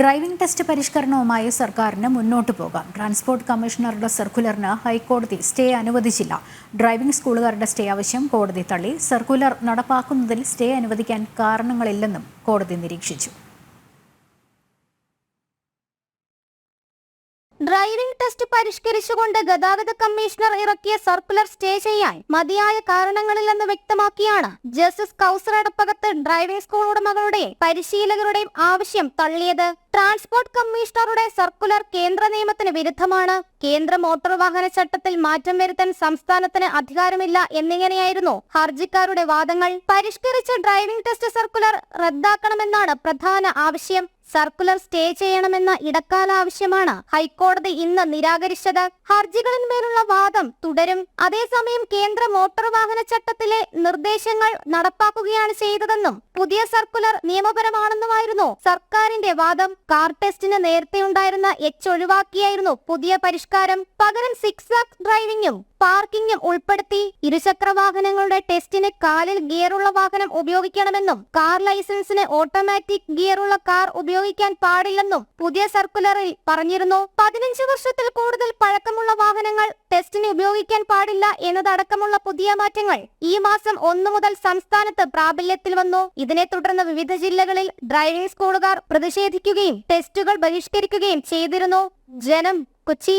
Driving test പരിഷ്കരണവുമായി സർക്കാരിന് മുന്നോട്ടു പോകാം. ട്രാൻസ്പോർട്ട് കമ്മീഷണറുടെ സർക്കുലറിന് ഹൈക്കോടതി സ്റ്റേ അനുവദിച്ചില്ല. ഡ്രൈവിംഗ് സ്കൂളുകാരുടെ സ്റ്റേ ആവശ്യം കോടതി തള്ളി. സർക്കുലർ നടപ്പാക്കുന്നതിൽ സ്റ്റേ അനുവദിക്കാൻ കാരണങ്ങളില്ലെന്നും കോടതി നിരീക്ഷിച്ചു. ഡ്രൈവിംഗ് ടെസ്റ്റ് പരിഷ്കരിച്ചുകൊണ്ട് ഗതാഗത കമ്മീഷണർ ഇറക്കിയ സർക്കുലർ സ്റ്റേ ചെയ്യാൻ മതിയായ കാരണങ്ങളില്ലെന്ന് വ്യക്തമാക്കിയാണ് justice Kauser Adappakath driving school ഉടമകളുടെയും പരിശീലകരുടെയും ആവശ്യം തള്ളിയത്. ട്രാൻസ്പോർട്ട് കമ്മീഷണറുടെ സർക്കുലർ കേന്ദ്ര നിയമത്തിന് വിരുദ്ധമാണ്. കേന്ദ്ര മോട്ടോർ വാഹന ചട്ടത്തിൽ മാറ്റം വരുത്താൻ സംസ്ഥാനത്തിന് അധികാരമില്ല എന്നിങ്ങനെയായിരുന്നു ഹർജിക്കാരുടെ വാദങ്ങൾ. പരിഷ്കരിച്ച ഡ്രൈവിംഗ് ടെസ്റ്റ് സർക്കുലർ റദ്ദാക്കണമെന്നാണ് പ്രധാന ആവശ്യം. സർക്കുലർ സ്റ്റേ ചെയ്യണമെന്ന ഇടക്കാല ആവശ്യമാണ് ഹൈക്കോടതി ഇന്ന് നിരാകരിച്ചത്. ഹർജികളിന്മേലുള്ള വാദം തുടരും. അതേസമയം കേന്ദ്ര മോട്ടോർ വാഹന ചട്ടത്തിലെ നിർദ്ദേശങ്ങൾ നടപ്പാക്കുകയാണ് ചെയ്തതെന്നും പുതിയ സർക്കുലർ നിയമപരമാണെന്നുമായിരുന്നു സർക്കാരിന്റെ വാദം. കാർ ടെസ്റ്റിന് നേരത്തെ ഉണ്ടായിരുന്ന എച്ച് ഒഴിവാക്കിയായിരുന്നു പുതിയ പരിഷ്കാരം. പകരം സിക്സ് ആക്ക് ഡ്രൈവിംഗും പാർക്കിംഗും ഉൾപ്പെടുത്തി ഇരുചക്ര വാഹനങ്ങളുടെ ടെസ്റ്റിന് കാലിൽ ഗിയറുള്ള വാഹനം ഉപയോഗിക്കണമെന്നും കാർ ലൈസൻസിന് ഓട്ടോമാറ്റിക് ഗിയറുള്ള കാർ ഉപയോഗിക്കാൻ പാടില്ലെന്നും പുതിയ സർക്കുലറിൽ പറഞ്ഞിരുന്നു. പതിനഞ്ച് വർഷത്തിൽ ഉപയോഗിക്കാൻ പാടില്ല എന്നതടക്കമുള്ള പുതിയ മാറ്റങ്ങൾ ഈ മാസം ഒന്നു മുതൽ സംസ്ഥാനത്ത് പ്രാബല്യത്തിൽ വന്നു. ഇതിനെ തുടർന്ന് വിവിധ ജില്ലകളിൽ ഡ്രൈവിംഗ് സ്കൂളുകാർ പ്രതിഷേധിക്കുകയും ടെസ്റ്റുകൾ ബഹിഷ്കരിക്കുകയും ചെയ്തിരുന്നു. ജനം കൊച്ചി.